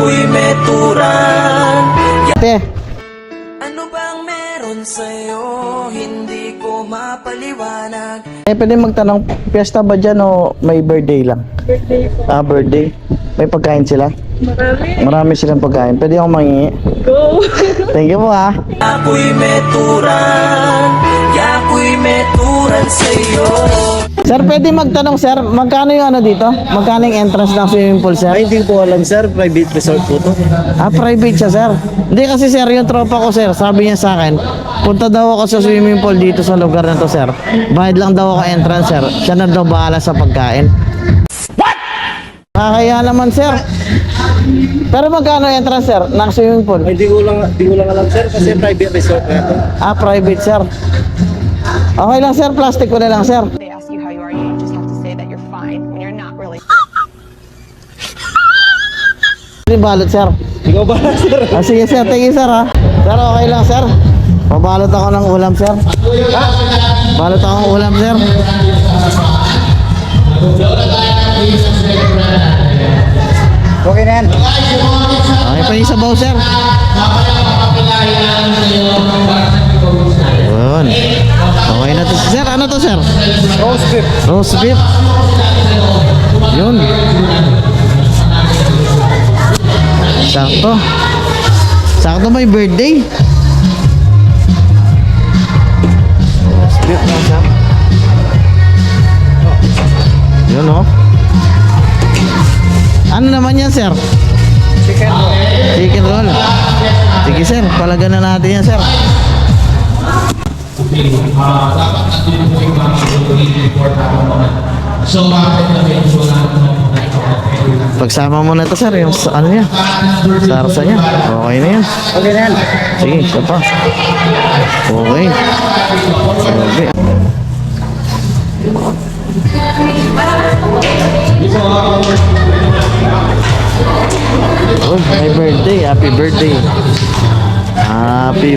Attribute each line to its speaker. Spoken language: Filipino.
Speaker 1: Ako'y meturan
Speaker 2: Te,
Speaker 1: Ano bang meron sa'yo? Hindi ko mapaliwanag
Speaker 2: eh, pwede magtanong, piyesta ba dyan o may birthday lang?
Speaker 3: Birthday po.
Speaker 2: Ah, birthday. May pagkain sila?
Speaker 3: Marami.
Speaker 2: Marami silang pagkain. Pwede akong mangingi.
Speaker 3: Go!
Speaker 2: Thank you po ah.
Speaker 1: Ako'y meturan Ako'y meturan sa'yo
Speaker 2: Sir, pwede magtanong sir, magkano yung ano dito? Magkano yung entrance ng swimming pool sir?
Speaker 4: Ay, hindi ko alam sir, private resort po to.
Speaker 2: Ah, private siya sir. Hindi kasi sir, yung tropa ko sir, sabi niya sa akin, punta daw ako sa swimming pool dito sa lugar na to sir. Bayad lang daw ako entrance sir. Siya na daw bahala sa pagkain. What? Nakakaya naman sir. Pero magkano entrance sir ng swimming pool?
Speaker 4: Ay, hindi ko lang, hindi ko lang alam sir, kasi private resort na to.
Speaker 2: Ah, private sir. Okay lang sir, plastic ko na lang sir.
Speaker 5: When you're not really.
Speaker 2: Hindi balot sir.
Speaker 4: Ikaw ba sir?
Speaker 2: Ah, sige sir, thank you sir ha. Sir, okay lang sir. Pabalot ako ng ulam sir. Balot ako ng ulam sir.
Speaker 4: Okay na yan.
Speaker 2: Okay pa yung sabaw sir. Yun. Sir, ano to sir?
Speaker 4: Roast beef.
Speaker 2: Roast beef. Yun. Sakto. Sakto may birthday. Roast beef na sir. Yun oh. Ano naman yan sir?
Speaker 4: Chicken roll.
Speaker 2: Chicken roll. Sige sir, palagan na natin yan sir.
Speaker 6: So, bakit na medyo lang
Speaker 2: Pagsama mo na to sir, yung sa- ano niya, sarsa niya. Okay na yan.
Speaker 4: Okay na yan.
Speaker 2: Sige, isa pa. Okay. Grabe. Oh, my birthday. Happy birthday. Happy